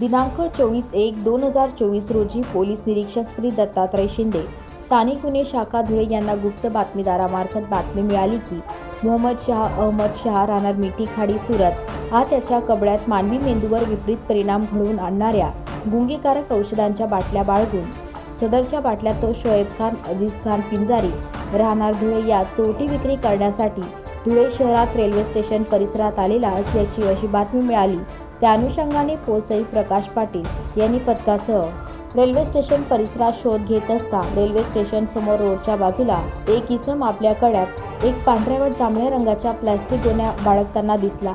दिनांक चोवीस एक दोन हजार चोवीस रोजी पोलीस निरीक्षक श्री दत्तात्रय शिंदे स्थानिक गुन्हे शाखा धुळे यांना गुप्त बातमीदारामार्फत बातमी मिळाली की मोहम्मद शाह अहमद शाह राहणार मिठी खाडी सुरत हा त्याच्या कबड्यात मानवी मेंदूवर विपरीत परिणाम घडवून आणणाऱ्या गुंगीकारक औषधांच्या बाटल्या बाळगून सदरच्या बाटल्या तो शोएब खान अजीज खान पिंजारी राहणार धुळे या चोरटी विक्री करण्यासाठी धुळे शहरात रेल्वे स्टेशन परिसरात आलेला असल्याची अशी बातमी मिळाली. त्या अनुषंगाने पोसई प्रकाश पाटील यांनी पथकासह रेल्वे स्टेशन परिसरात शोध घेत असता रेल्वे स्टेशन समोर रोडच्या बाजूला एक इसम आपल्या कड्यात एक पांढऱ्या व जांभळ्या रंगाच्या प्लॅस्टिक गोण्या बाळगताना दिसला.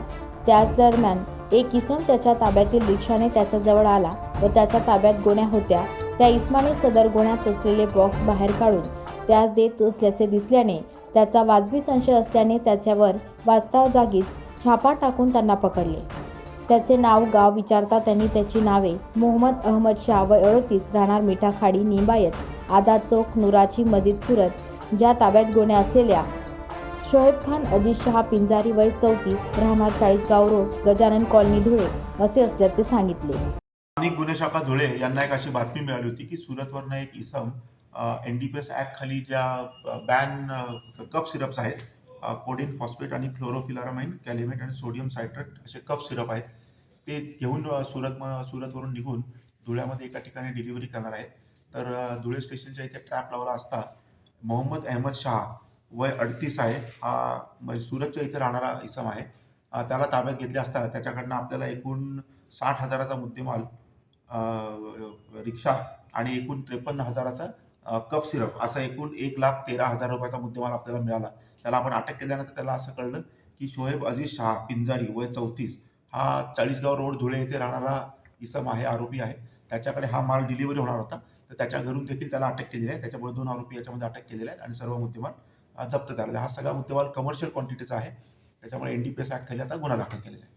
त्याच दरम्यान एक इसम त्याच्या ताब्यातील रिक्षाने त्याच्याजवळ आला व त्याच्या ताब्यात गोण्या होत्या. त्या इसमाने सदर गोण्यात असलेले बॉक्स बाहेर काढून त्यास देत असल्याचे दिसल्याने त्याचा वाजवी संशय असल्याने त्याच्यावर वाजता जागीच छापा टाकून त्यांना पकडले. त्याचे नाव गाव विचारता त्यांनी त्याची नावे. मोहम्मद अहमद शाह व अडोतीस राहणार मिठाखाडी निंबायत. आझाद चौक नुराची मजिद सुरत. ज्या ताब्यात गोण्या असलेल्या शोएब खान अजित शहा पिंजारी वय चौतीस राहणार चाळीसगाव रोड गजानन कॉलनी धुळे असे असल्याचे सांगितले. स्थानिक गुन्हे शाखा धुळे यांना एक अशी बातमी मिळाली होती की सुरतवरनं एक इसम N D P S act खाली ज्या बॅन कफ सिरप्स आहेत कोडिन फॉस्फेट आणि क्लोरोफिलारामाइन कॅलिमेट आणि सोडियम सायट्रेट असे कफ सिरप आहेत. ते घेऊन सुरत सुरतवरून निघून धुळ्यामध्ये एका ठिकाणी डिलिव्हरी करणार आहेत. तर धुळे स्टेशनच्या इथे ट्रॅप लावला असता मोहम्मद अहमद शाह वय अडतीस आहे. हा म्हणजे सुरतच्या इथे राहणारा इसम आहे. त्याला ताब्यात घेतले असता त्याच्याकडनं आपल्याला एकूण साठ हजाराचा मुद्देमाल रिक्षा आणि एकूण त्रेपन्न हजाराचा कप कफ सिरप असा एकूण एक लाख तेरा हजार रुपयाचा मुद्देमाल आपल्याला मिळाला. त्याला आपण अटक केल्यानंतर त्याला असं कळलं की शोएब अजीज शाह पिंजारी वय चौतीस हा चाळीसगाव रोड धुळे येथे राहणारा इसम आहे आरोपी आहे. त्याच्याकडे हा माल डिलिव्हरी होणार होता. तर त्याच्या घरून देखील त्याला अटक केलेली आहे. त्याच्यामुळे दोन आरोपी याच्यामध्ये अटक केलेले आहेत आणि सर्व मुद्देमाल जप्त झालेला आहे. हा सगळा मुद्देमाल कमर्शियल क्वांटिटीचा आहे. त्याच्यामुळे N D P S act खाली आता गुन्हा दाखल केलेला आहे.